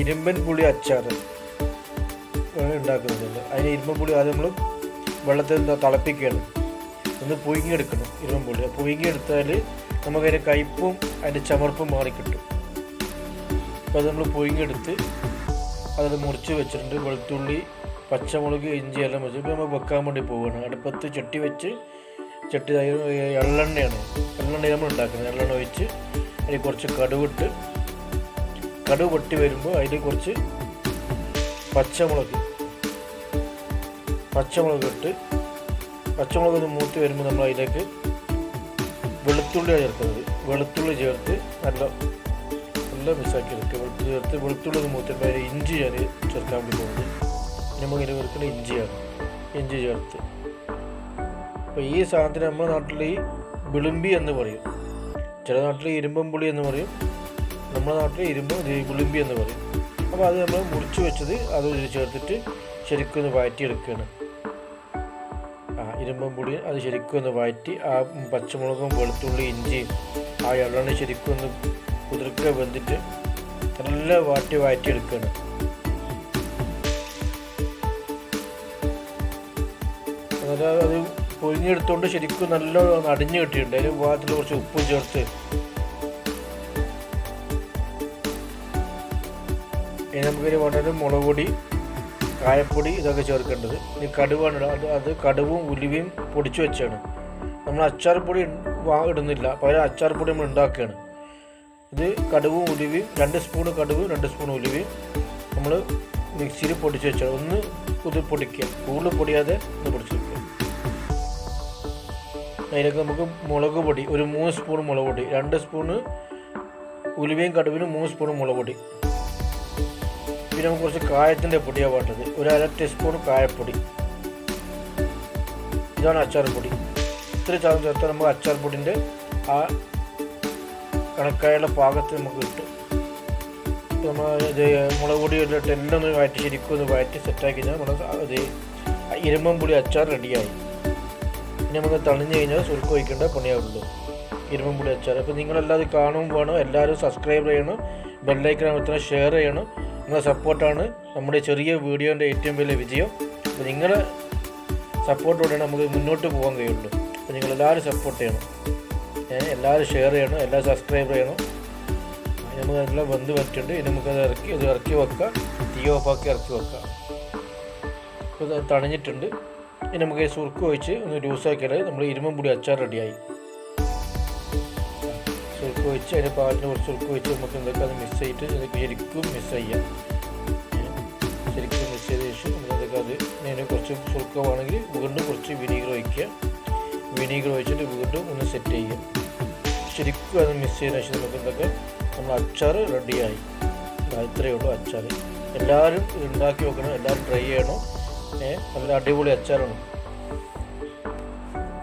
ഇരുമ്പൻ പുളി അച്ചാർ ഉണ്ടാക്കുന്നുണ്ട്. അതിന് ഇരുമ്പൻ പുളി ആദ്യം നമ്മൾ വെള്ളത്തിൽ തിളപ്പിക്കുകയാണ്. ഒന്ന് പുഴുങ്ങിയെടുക്കണം ഇരുമ്പൻ പുളി. പുഴുങ്ങിയെടുത്താൽ നമുക്കതിന്റെ കയ്പും അതിന്റെ ചമർപ്പും മാറിക്കിട്ടും അപ്പോൾ അത് നമ്മൾ പുഴുങ്ങിയെടുത്ത് അതിൽ മുറിച്ച് വെച്ചിട്ടുണ്ട്. വെളുത്തുള്ളി പച്ചമുളക് ഇഞ്ചി എല്ലാം വെച്ച് ഇപ്പോൾ നമ്മൾ വെക്കാൻ വേണ്ടി പോവുകയാണ്. അടുപ്പത്ത് ചട്ടി വെച്ച് ചട്ടി എള്ളെണ്ണയാണ്. എള്ളെണ്ണ നമ്മൾ ഉണ്ടാക്കുന്നത്. എള്ളെണ്ണ ഒഴിച്ച് അതിൽ കുറച്ച് കടുവിട്ട് കടുവ് പൊട്ടി വരുമ്പോൾ അതിൽ കുറച്ച് പച്ചമുളക്. പച്ചമുളക് ഇട്ട് പച്ചമുളക് ഒന്ന് മൂത്ത് വരുമ്പോൾ നമ്മൾ അതിലേക്ക് വെളുത്തുള്ളിയാണ് ചേർക്കുന്നത്. വെളുത്തുള്ളി ചേർത്ത് നല്ല നല്ല മിസ്സാക്കി എടുക്കുക. വെളുത്തുള്ളി ചേർത്ത് വെളുത്തുള്ളി മൂത്തിട്ട് അതിൽ ഇഞ്ചി ഞാൻ ചേർക്കാൻ വേണ്ടി പോകുന്നത് നമുക്ക് ഇതിൽ വെറുക്കുന്ന ഇഞ്ചിയാണ്. ഇഞ്ചി ചേർത്ത്. അപ്പോൾ ഈ സാധനത്തിന് നമ്മുടെ നാട്ടിൽ ഈ വിളുമ്പി എന്ന് പറയും. ചില നാട്ടിൽ ഇരുമ്പം പുളി എന്ന് പറയും. നമ്മുടെ നാട്ടിൽ ഇരുമ്പ് ഗുളിമ്പി എന്ന് പറയും. അപ്പോൾ അത് നമ്മൾ മുറിച്ച് വെച്ചത് അത് ചേർത്തിട്ട് ശരിക്കും ഒന്ന് വഴറ്റിയെടുക്കുകയാണ്. ആ ഇരുമ്പും പൊടി അത് ശരിക്കും ഒന്ന് വഴറ്റി ആ പച്ചമുളകും വെളുത്തുള്ളി ഇഞ്ചിയും ആ എള്ളെണ്ണ ശരിക്കും ഒന്ന് കുതിർക്ക വെന്തിട്ട് നല്ല വാട്ടി വഴറ്റിയെടുക്കുകയാണ്. എന്നിട്ട് അത് പൊരിഞ്ഞെടുത്തുകൊണ്ട് ശരിക്കും നല്ല അടിഞ്ഞു കിട്ടിയിട്ടുണ്ട്. അതിൽ ഭാഗത്തിൽ കുറച്ച് ഉപ്പും ചേർത്ത് ഇനി നമുക്കൊരു വേണ്ടത് മുളക് പൊടി കായപ്പൊടി ഇതൊക്കെ ചേർക്കേണ്ടത്. ഇനി കടുവാണ് അത് അത് കടുവും ഉലുവയും പൊടിച്ചു വെച്ചാണ്. നമ്മൾ അച്ചാർ പൊടി ഇടുന്നില്ല. പകരം അച്ചാർ പൊടി നമ്മൾ ഉണ്ടാക്കുകയാണ്. ഇത് കടുവും ഉലുവയും രണ്ട് സ്പൂൺ കടുവും രണ്ട് സ്പൂൺ ഉലുവയും നമ്മൾ മിക്സിയിൽ പൊടിച്ച് വെച്ചാൽ ഒന്ന് ഇത് പൊടിക്കുക. കൂടുതൽ പൊടിയാതെ ഒന്ന് പൊടിച്ച് വെക്കുക. അതിലേക്ക് നമുക്ക് മുളക് പൊടി ഒരു മൂന്ന് സ്പൂൺ മുളക് പൊടി രണ്ട് സ്പൂണ് ഉലുവയും കടുവിനും മൂന്ന് സ്പൂൺ മുളക് പൊടി. നമുക്ക് കുറച്ച് കായത്തിന്റെ പൊടിയാണ് വേണ്ടത്. ഒരു അര ടീസ്പൂൺ കായപ്പൊടി. ഇതാണ് അച്ചാർ പൊടി. ഇത്ര ചാർജ് ചേർത്താൽ നമുക്ക് അച്ചാർ പൊടിന്റെ ആ കണക്കായുള്ള പാകത്ത് നമുക്ക് കിട്ടും. നമ്മൾ ഇത് മുളക് പൊടി ഇട്ടിട്ട് എല്ലാം ഒന്ന് വഴറ്റി ശരിക്കും ഒന്ന് വഴറ്റി സെറ്റാക്കി കഴിഞ്ഞാൽ നമ്മുടെ ഇത് ഇരുമ്പം പൊടി അച്ചാർ റെഡിയായി ഇനി നമുക്ക് തണിഞ്ഞ് കഴിഞ്ഞാൽ സുരുക്ക് വയ്ക്കേണ്ട പണിയാവുള്ളൂ. ഇരുമ്പം പൊടി അച്ചാർ. അപ്പോൾ നിങ്ങളെല്ലാം അത് കാണുമ്പോൾ വേണം. എല്ലാവരും സബ്സ്ക്രൈബ് ചെയ്യണം. ബെല്ലൈക്കൺ അമർത്തണം ഷെയർ ചെയ്യണം. നിങ്ങളുടെ സപ്പോർട്ടാണ് നമ്മുടെ ചെറിയ വീഡിയോന്റെ ഏറ്റവും വലിയ വിജയം. അപ്പോൾ നിങ്ങളെ സപ്പോർട്ടോടെയാണ് നമുക്ക് മുന്നോട്ട് പോകാൻ കഴിയുള്ളൂ. അപ്പോൾ നിങ്ങളെല്ലാവരും സപ്പോർട്ട് ചെയ്യണം. എല്ലാവരും ഷെയർ ചെയ്യണം എല്ലാവരും സബ്സ്ക്രൈബ് ചെയ്യണം. നമുക്ക് എല്ലാം വെന്ത് പറ്റുന്നുണ്ട് ഇനി നമുക്കത് ഇറക്കി അത് ഇറക്കി വെക്കാം. തീ ഓഫാക്കി ഇറക്കി വെക്കാം. ഇപ്പോൾ തണിഞ്ഞിട്ടുണ്ട്. ഇനി നമുക്ക് സുർക്ക് ഒഴിച്ച് ഒന്ന് ജ്യൂസാക്കിയാൽ നമ്മൾ ഇരുമ്പം പൊടി അച്ചാർ റെഡിയായി ഒഴിച്ച് അതിന്റെ പാലിന് കുറച്ച് സുർക്ക് ഒഴിച്ച് നമുക്ക് എന്തൊക്കെ അത് മിക്സ് ചെയ്തിട്ട് ഇതൊക്കെ ശരിക്കും മിക്സ് ചെയ്യാം ശരിക്കും മിക്സ് ചെയ്ത ശേഷം നമ്മളതൊക്കെ അത് അതിന് കുറച്ച് ചുരുക്കമാണെങ്കിൽ വീണ്ടും കുറച്ച് വിനീഗർ ഒഴിക്കുക. വിനീഗർ ഒഴിച്ചിട്ട് വീണ്ടും ഒന്ന് സെറ്റ് ചെയ്യാം ശരിക്കും അത് മിക്സ് ചെയ്തതിനു ശേഷം നമുക്ക് എന്തൊക്കെ? നമ്മൾ അച്ചാർ റെഡിയായി ഇത്രയേ ഉള്ളൂ അച്ചാർ എല്ലാവരും ഉണ്ടാക്കി വെക്കണം. എല്ലാവരും ട്രൈ ചെയ്യണം. നല്ല അടിപൊളി അച്ചാറാണ്.